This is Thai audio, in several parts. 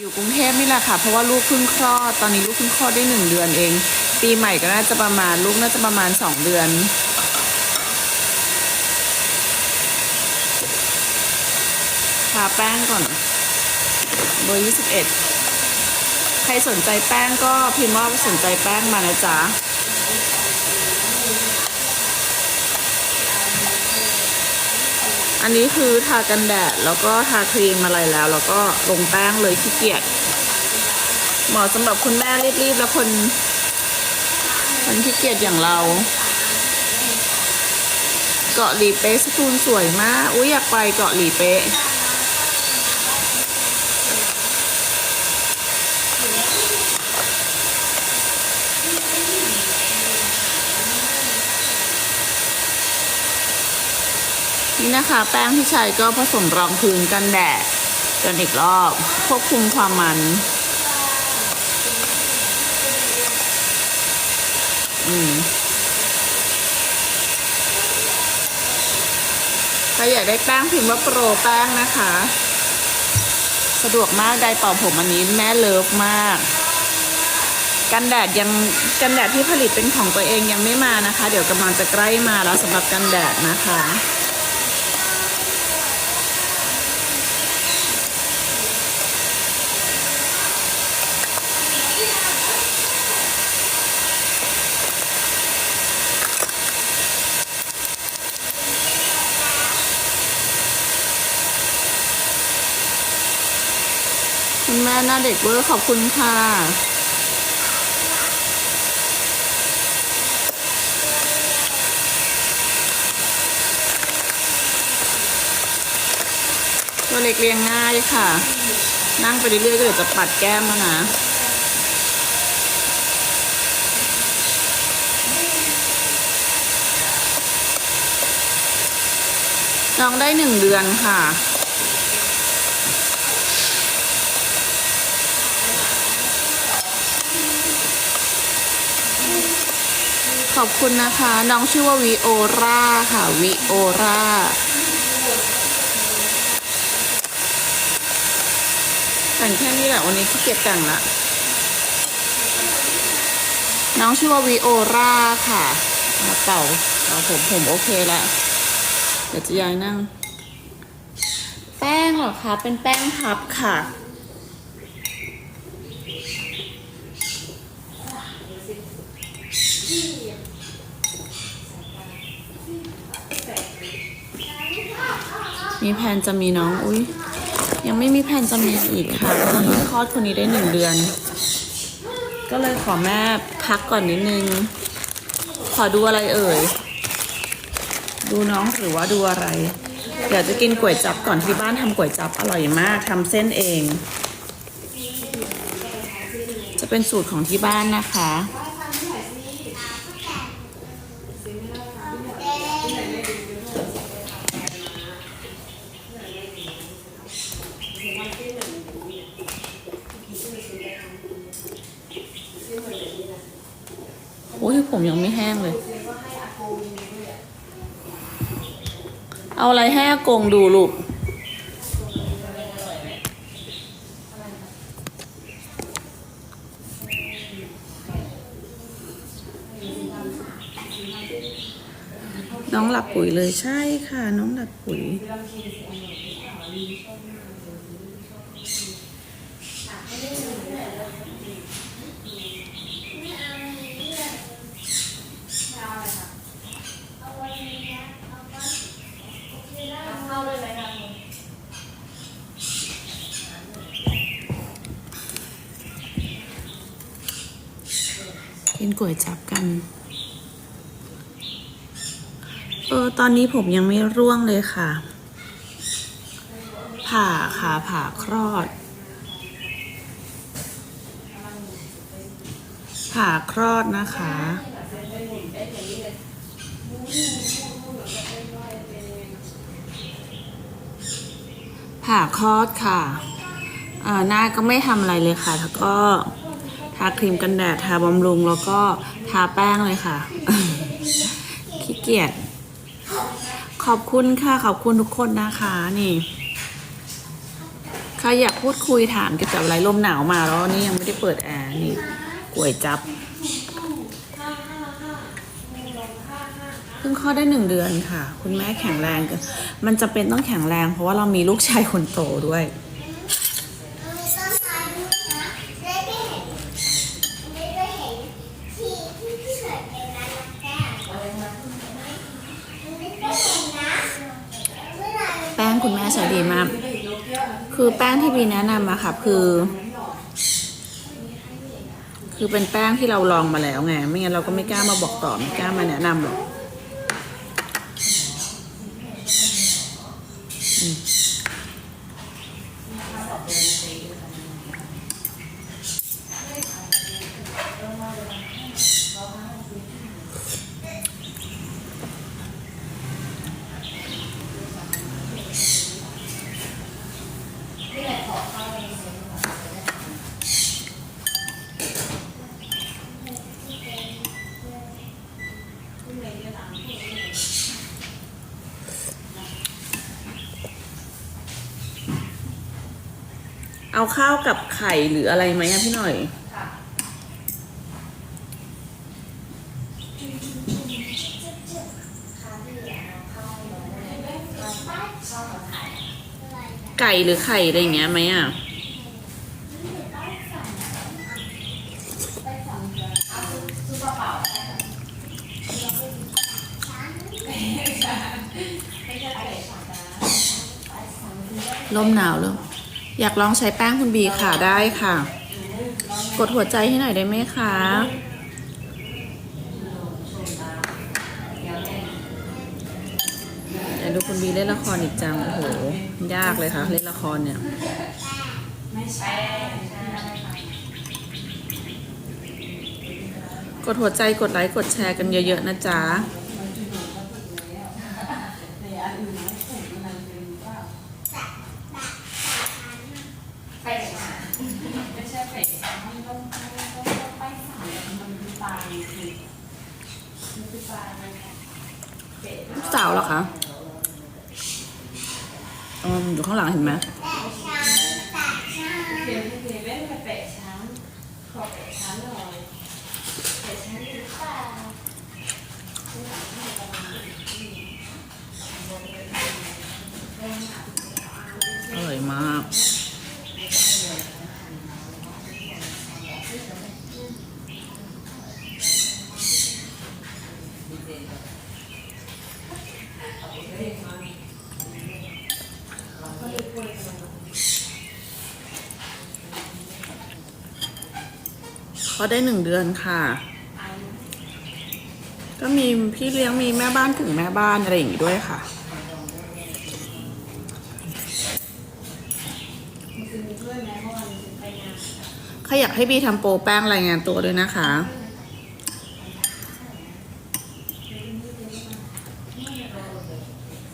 อยู่กรุงเทพนี่แหละค่ะเพราะว่าลูกเพิ่งคลอดตอนนี้ลูกเพิ่งคลอดได้หนึ่งเดือนเอง ปีใหม่ก็น่าจะประมาณลูกน่าจะประมาณสองเดือน ทาแป้งก่อนเบอร์ยี่สิบเอ็ดใครสนใจแป้งก็พิมพ์ว่าสนใจแป้งมานะจ๊ะ อันนี้คือทากันแดดแล้วก็ทาครีมอะไรแล้ว แล้วก็ลงแป้งเลยขี้เกียจเหมาะสำหรับคุณแม่รีบๆ แล้วคนคนขี้เกียจอย่างเรา เกาะหลีเป๊ะสตูลสวยมาก อุ้ยอยากไปเกาะหลีเป๊ะ นี่นะคะ แป้งที่ใช้ก็ผสมรองพื้นกันแดดกันอีกรอบควบคุมความมันอืมใครอยากได้แป้งพิมพ์ว่าโปรแป้งนะคะ สะดวกมากไดร์เป่าผมอันนี้แม่เลิฟมาก กันแดดยังกันแดดที่ผลิตเป็นของตัวเองยังไม่มานะคะ เดี๋ยวกำลังจะใกล้มาแล้วสำหรับกันแดดนะคะ หน้าเด็กเวอร์ขอบคุณค่ะ ตัวเล็กเรียงง่ายค่ะ นั่งไปเรื่อยๆก็เดี๋ยวจะปัดแก้มแล้วนะน้องได้หนึ่งเดือนค่ะ ขอบคุณนะคะ น้องชื่อว่าวิโอราค่ะวิโอราแต่งแค่นี้แหละวันนี้ขี้เกียจแต่งละน้องชื่อว่าวิโอราค่ะมาเป่าเอาผมผมโอเคละเดี๋ยวจะย้ายนั่ง แป้งเหรอคะ เป็นแป้งพับค่ะ มีแผนจะมีน้อง อุ้ยยังไม่มีแผนจะมีอีกค่ะตอนนี้คลอดคนนี้ได้หนึ่งเดือน ก็เลยขอแม่พักก่อนนิดนึง ขอดูอะไรเอ่ย ดูน้องหรือว่าดูอะไรเดี๋ยวจะกินก๋วยจับก่อนที่บ้านทำก๋วยจับอร่อยมากทำเส้นเอง จะเป็นสูตรของที่บ้านนะคะ โอ้ยผมยังไม่แห้งเลย เอาอะไรให้อากงดูลูกน้องหลับปุ๋ยเลยใช่ค่ะ น้องหลับปุ๋ย กินก๋วยจับกัน เออ ตอนนี้ผมยังไม่ร่วงเลยค่ะ ผ่าค่ะ ผ่าคลอด ผ่าคลอดนะคะ ผ่าคลอดค่ะเอ่อหน้าก็ไม่ทำอะไรเลยค่ะ แล้วก็ ทาครีมกันแดด ทาบำรุง แล้วก็ทาแป้งเลยค่ะ ขี้เกียจ ขอบคุณค่ะ ขอบคุณทุกคนนะคะ นี่ใครอยากพูดคุยถามเกี่ยวกับอะไรลมหนาวมาแล้วนี่ยังไม่ได้เปิดแอร์นี่ก๋วยจับเพิ่งคลอดได้หนึ่งเดือนค่ะ คุณแม่แข็งแรงกันมันจะเป็นต้องแข็งแรง เพราะว่าเรามีลูกชายคนโตด้วย มีต้นไม้ด้วยนะได้ไปเห็นได้ไปเห็นที่ที่ที่เกิดเป็นร้านกาแฟมันไม่ได้เห็นนะเมื่อไหร่ แป้งคุณแม่ใช้ ดีมาก คือแป้งที่บีแนะนำมาค่ะ คือ คือเป็นแป้งที่เราลองมาแล้วไง ไม่งั้นเราก็ไม่กล้ามาบอกต่อ ไม่กล้ามาแนะนำหรอก เอาข้าวกับไข่หรืออะไรไหมอะพี่หน่อย ไก่หรือไข่อะไรอย่างเงี้ยไหมอะลมหนาวเลย อยากลองใช้แป้งคุณบีค่ะได้ค่ะ กดหัวใจให้หน่อยได้ไหมคะเดี๋ยวดูคุณบีเล่นละครอีกจังโอ้โห ยากเลยค่ะ เล่นละครเนี่ยกดหัวใจกดไลค์กดแชร์กันเยอะๆนะจ๊ะ ไปหาไม่ใช่ไปหามัน ต้องต้องต้องไปหามันคือปลาคือมันคือปลามันเป็ดลูกสาวเหรอคะอืมอยู่ข้างหลังเห็นไหมเดี๋ยวเดี๋ยวเว้นไปเปะช้างขอเปะช้างหน่อยเปะช้างหรือเปล่าอร่อยมาก เขาได้หนึ่งเดือนค่ะ ก็มีพี่เลี้ยงมีแม่บ้านถึงแม่บ้านอะไรอย่างงี้ด้วยค่ะเพราะวันไปงานใครอยากให้บีทำโปรแป้งรายงานตัวด้วยนะคะ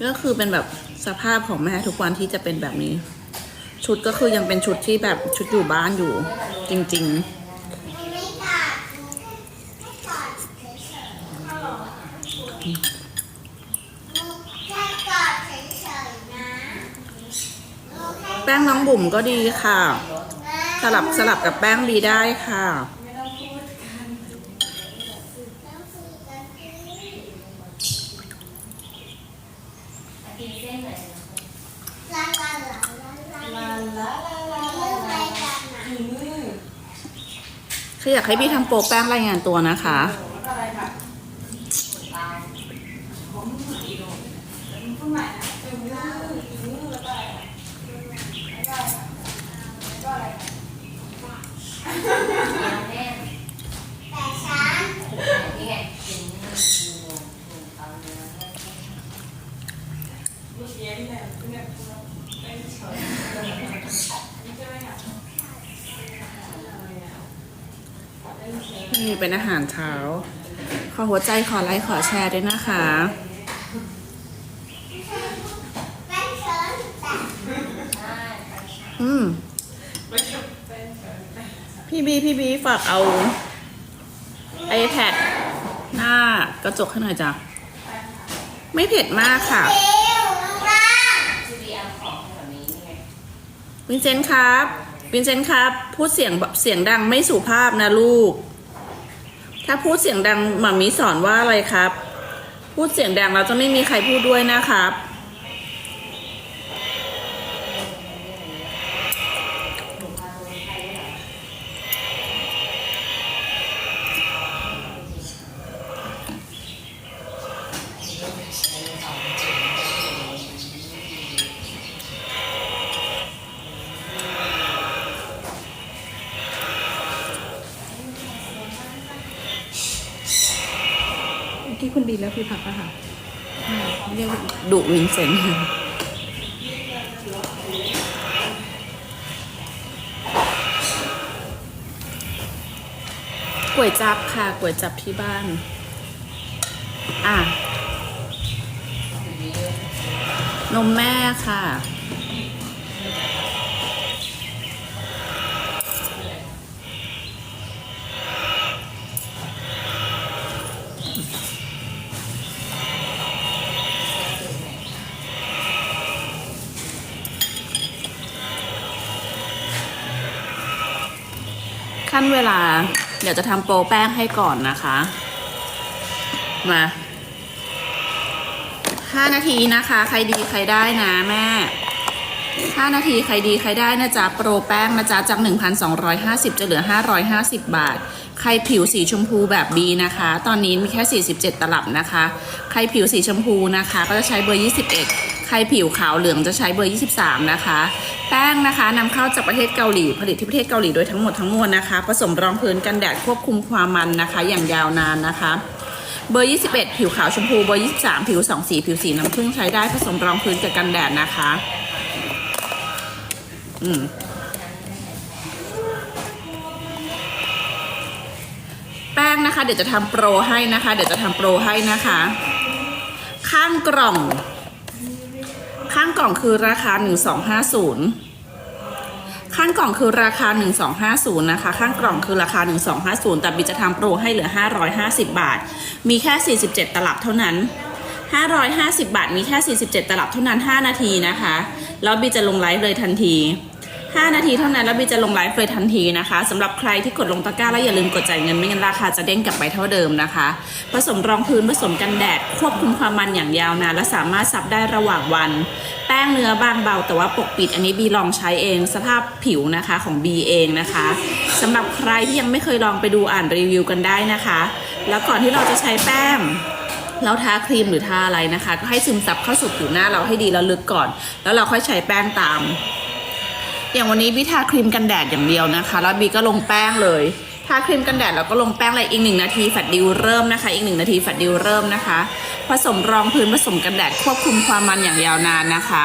ก็คือเป็นแบบสภาพของแม่ทุกวันที่จะเป็นแบบนี้ ชุดก็คือยังเป็นชุดที่แบบชุดอยู่บ้านอยู่ จริง ๆแค่กัดเฉยๆนะๆแป้งน้องบุ๋มก็ดีค่ะ สลับสลับกับแป้งบีได้ค่ะ ไม่ต้องพูดกัน ลาลาลาลาลา ลาลาลาลา เรื่องอะไรกันนะ กี่มือ ใครอยากให้บีทำโปรแป้งรายงานตัวนะคะ อะไรแบบของมืออีโดมันพูดใหม่นะเป็นมืออีมือแล้วก็อะไรแล้วก็แล้วก็อะไร แต่ฉัน ลูกเย็นเนี่ยเนี่ยเป็นเฉยใช่ไหมอะ นี่ เป็นอาหารเช้า ขอหัวใจขอไลค์ขอแชร์ด้วยนะคะ อืม พี่บีพี่บีฝากเอา iPad หน้ากระจกให้หน่อยจ้ะ ไม่เผ็ดมากค่ะวินเซนต์ครับ วินเซนต์ครับ พูดเสียงแบบเสียงดังไม่สุภาพนะลูก ถ้าพูดเสียงดังหมามีสอนว่าอะไรครับ พูดเสียงดังเราจะไม่มีใครพูดด้วยนะครับ คุณบีแล้วพี่พักอะค่ะเรียกดุวินเซนต์ก๋วยจับค่ะก๋วยจับที่บ้าน อะ นมแม่ค่ะ นเวลา เดี๋ยวจะทำโปรแป้งให้ก่อนนะคะ มาห้านาทีนะคะ ใครดีใครได้นะแม่ห้านาทีใครดีใครได้นะจ๊ะโปรแป้งนะจ๊ะจาก 1,250 จะเหลือ 550 บาท ใครผิวสีชมพูแบบบีนะคะ ตอนนี้มีแค่ 47 ตลับนะคะ ใครผิวสีชมพูนะคะ ก็จะใช้เบอร์ 21 ใครผิวขาวเหลืองจะใช้เบอร์ 23 นะคะ แป้งนะคะนำเข้าจากประเทศเกาหลี ผลิตที่ประเทศเกาหลีโดยทั้งหมดทั้งมวลนะคะ ผสมรองพื้นกันแดดควบคุมความมันนะคะ อย่างยาวนานนะคะ เบอร์ 21 ผิวขาวชมพู เบอร์ 23 ผิวสองสี ผิวสีน้ำผึ้งใช้ได้ผสมรองพื้นกับกันแดดนะคะ อืมแป้งนะคะ เดี๋ยวจะทำโปรให้นะคะ เดี๋ยวจะทำโปรให้นะคะ ข้างกล่อง กล่องคือราคา 1250 ข้างกล่องคือราคา 1250 นะคะ ข้างกล่องคือราคา 1250 แต่บีจะทำโปรให้เหลือ 550 บาท มีแค่ 47 ตลับเท่านั้น 550 บาท มีแค่ 47 ตลับเท่านั้น 5 นาทีนะคะ แล้วบีจะลงไลฟ์เลยทันที 5 นาทีเท่านั้นแล้วบีจะลงไลฟ์เลยทันทีนะคะสำหรับใครที่กดลงตะกร้าแล้วอย่าลืมกดจ่ายเงินไม่งั้นราคาจะเด้งกลับไปเท่าเดิมนะคะ ผสมรองพื้นผสมกันแดด ควบคุมความมันอย่างยาวนานและสามารถซับได้ระหว่างวัน แป้งเนื้อบางเบา แต่ว่าปกปิดอันนี้บีลองใช้เองสภาพผิวนะคะของบีเองนะคะสำหรับใครที่ยังไม่เคยลองไปดูอ่านรีวิวกันได้นะคะ แล้วก่อนที่เราจะใช้แป้งแล้วทาครีมหรือทาอะไรนะคะ ก็ให้ซึมซับเข้าสู่ผิวหน้าเราให้ดีแล้วลึกก่อน แล้วเราค่อยใช้แป้งตาม อย่างวันนี้บีทาครีมกันแดดอย่างเดียวนะคะ แล้วบีก็ลงแป้งเลยทาครีมกันแดดแล้วก็ลงแป้งเลยอีกหนึ่งนาทีแฟดดิวเริ่มนะคะ อีกหนึ่งนาทีแฟดดิวเริ่มนะคะ ผสมรองพื้นผสมกันแดดควบคุมความมันอย่างยาวนานนะคะ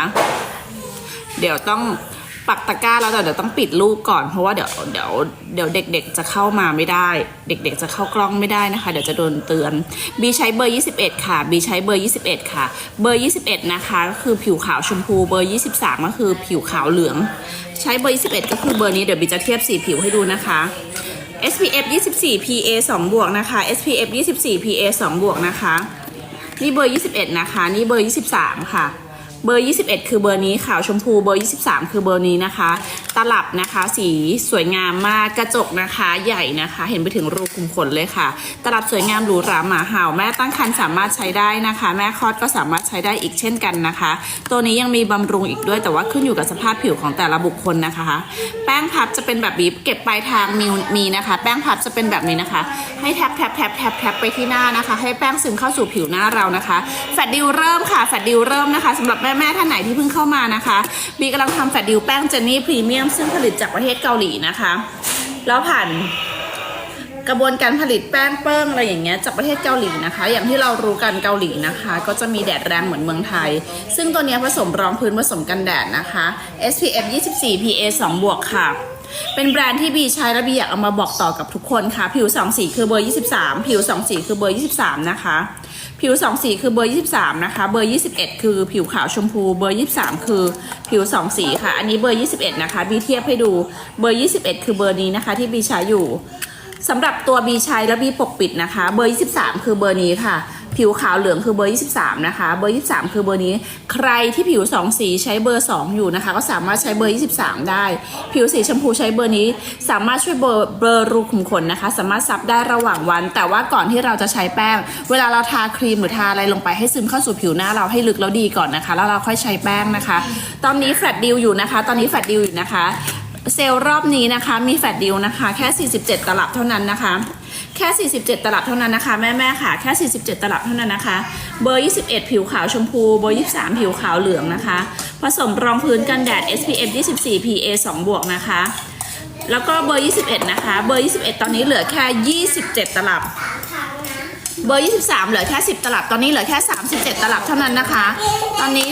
เดี๋ยวต้อง ปักตะกร้าแล้วเดี๋ยวต้องปิดรูปก่อนเพราะว่าเดี๋ยวเดี๋ยวเดี๋ยวเด็กๆจะเข้ามาไม่ได้ เด็กๆจะเข้ากล้องไม่ได้นะคะ เดี๋ยวจะโดนเตือนบีใช้เบอร์ 21 ค่ะบีใช้เบอร์ 21 ค่ะ เบอร์ 21 นะคะก็คือผิวขาวชมพูเบอร์ 23 ก็คือผิวขาวเหลือง ใช้เบอร์ 21 ก็คือเบอร์นี้เดี๋ยวบีจะเทียบสีผิวให้ดูนะคะ SPF 24 PA 2 บวกนะคะ SPF 24 PA 2 บวกนะคะ นี่เบอร์ 21 นะคะ นี่เบอร์ 23 ค่ะ เบอร์ 21 คือเบอร์นี้ขาวชมพูเบอร์ 23 คือเบอร์นี้นะคะ ตลับนะคะสีสวยงามมากกระจกนะคะใหญ่นะคะ เห็นไปถึงรูขุมขนเลยค่ะ ตลับสวยงามหรูหราหมาเห่าแม่ตั้งครรภ์สามารถใช้ได้นะคะ แม่คลอดก็สามารถใช้ได้อีกเช่นกันนะคะ ตัวนี้ยังมีบำรุงอีกด้วยแต่ว่าขึ้นอยู่กับสภาพผิวของแต่ละบุคคลนะคะ แป้งพับจะเป็นแบบบีบเก็บปลายทางมีมีนะคะ แป้งพับจะเป็นแบบนี้นะคะ ให้แทบแทบแทบแทบแทบไปที่หน้านะคะ ให้แป้งซึมเข้าสู่ผิวหน้าเรานะคะแฟดดิวเริ่มค่ะแฟดดิวเริ่มนะคะสำหรับแม่แม่ท่านไหนที่เพิ่งเข้ามานะคะบีกำลังทำแฟดดิวแป้งเจนนี่พรีเมียมซึ่งผลิตจากประเทศเกาหลีนะคะ แล้วผ่านกระบวนการผลิตแป้งเปิ้งอะไรอย่างเงี้ยจากประเทศเกาหลีนะคะ อย่างที่เรารู้กันเกาหลีนะคะ ก็จะมีแดดแรงเหมือนเมืองไทย ซึ่งตัวนี้ผสมรองพื้นผสมกันแดดนะคะ SPF 24 PA 2 บวกค่ะ เป็นแบรนด์ที่บีใช้และบีอยากเอามาบอกต่อกับทุกคนค่ะ ผิว 2 สีคือเบอร์ 23 ผิว 2 สีคือเบอร์ 23 นะคะ ผิว 2 สีคือเบอร์ 23 นะคะ เบอร์ 21 คือผิวขาวชมพู เบอร์ 23 คือผิว 2 สีค่ะ อันนี้เบอร์ 21 นะคะ บีเทียบให้ดู เบอร์ 21 คือเบอร์นี้นะคะ ที่บีใช้อยู่สำหรับตัวบีใช้และบีปกปิดนะคะ เบอร์ 23 คือเบอร์นี้ค่ะ ผิวขาวเหลืองคือเบอร์ 23 นะคะ เบอร์ 23 คือเบอร์นี้ ใครที่ผิว 2 สีใช้เบอร์ 2 อยู่นะคะ ก็สามารถใช้เบอร์ 23 ได้ ผิวสีชมพูใช้เบอร์นี้ สามารถช่วยเบอร์เบอร์รูขุมขนนะคะ สามารถซับได้ระหว่างวัน แต่ว่าก่อนที่เราจะใช้แป้ง เวลาเราทาครีมหรือทาอะไรลงไปให้ซึมเข้าสู่ผิวหน้าเราให้ลึกแล้วดีก่อนนะคะ แล้วเราค่อยใช้แป้งนะคะ ตอนนี้แฟลตดิวอยู่นะคะ ตอนนี้แฟลตดิวอยู่นะคะ เซลล์รอบนี้นะคะ มีแฟลตดิวนะคะ แค่ 47 ตลับเท่านั้นนะคะ แค่ 47 ตลับเท่านั้นนะคะ แม่แม่ๆค่ะ แค่ 47 ตลับเท่านั้นนะคะ เบอร์ 21 ผิวขาวชมพู เบอร์ 23 ผิวขาวเหลืองนะคะ ผสมรองพื้นกันแดด SPF 24 PA 2 บวกนะคะ แล้วก็เบอร์ 21 นะคะ เบอร์ 21 ตอนนี้เหลือแค่ 27 ตลับ เบอร์ 23 เหลือแค่ 10 ตลับ ตอนนี้เหลือแค่ 37 ตลับเท่านั้นนะคะ ตอนนี้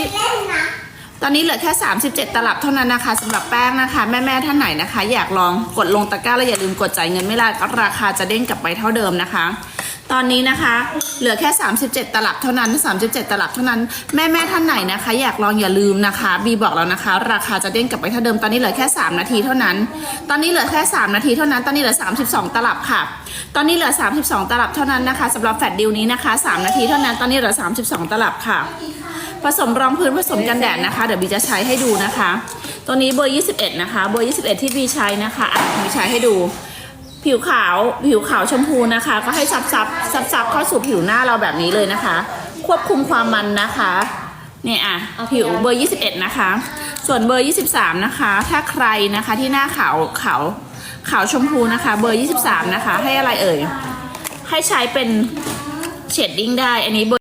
อนนี้เหลือแค่ 37 ตลับเท่านั้นนะคะสำหรับแป้งนะคะ แม่ๆท่านไหนนะคะ อยากลองกดลงตะกร้าแล้วอย่าลืมกดจ่ายเงินไม่ลาก็ราคาจะเด้งกลับไปเท่าเดิมนะคะ ตอนนี้นะคะ เหลือแค่ 37 ตลับเท่านั้น 37 ตลับเท่านั้นแม่ๆท่านไหนนะคะ อยากลองอย่าลืมนะคะบีบอกแล้วนะคะ ราคาจะเด้งกลับไปเท่าเดิมตอนนี้เหลือแค่ 3 นาทีเท่านั้น ตอนนี้เหลือแค่ 3 นาทีเท่านั้น ตอนนี้เหลือ 32 ตลับค่ะ ตอนนี้เหลือ 32 ตลับเท่านั้นนะคะสำหรับแฟลตดิวนี้นะคะ 3 นาทีเท่านั้นตอนนี้เหลือ 32 ตลับค่ะ ผสมรองพื้นผสมกันแดดนะคะ เดี๋ยวบีจะใช้ให้ดูนะคะ ตัวนี้เบอร์ 21 นะคะ เบอร์ 21 ที่บีใช้นะคะอะบีใช้ให้ดู ผิวขาว ผิวขาวชมพูนะคะ ก็ให้ซับซับซับซับเข้าสู่ผิวหน้าเราแบบนี้เลยนะคะ ควบคุมความมันนะคะเนี่ยอะผิวเบอร์ 21 นะคะ ส่วนเบอร์ 23 นะคะ ถ้าใครนะคะที่หน้าขาวขาวขาวชมพูนะคะ เบอร์ 23 นะคะ ให้อะไรเอ่ย ให้ใช้เป็นเชดดิ้งได้ อันนี้เบอร์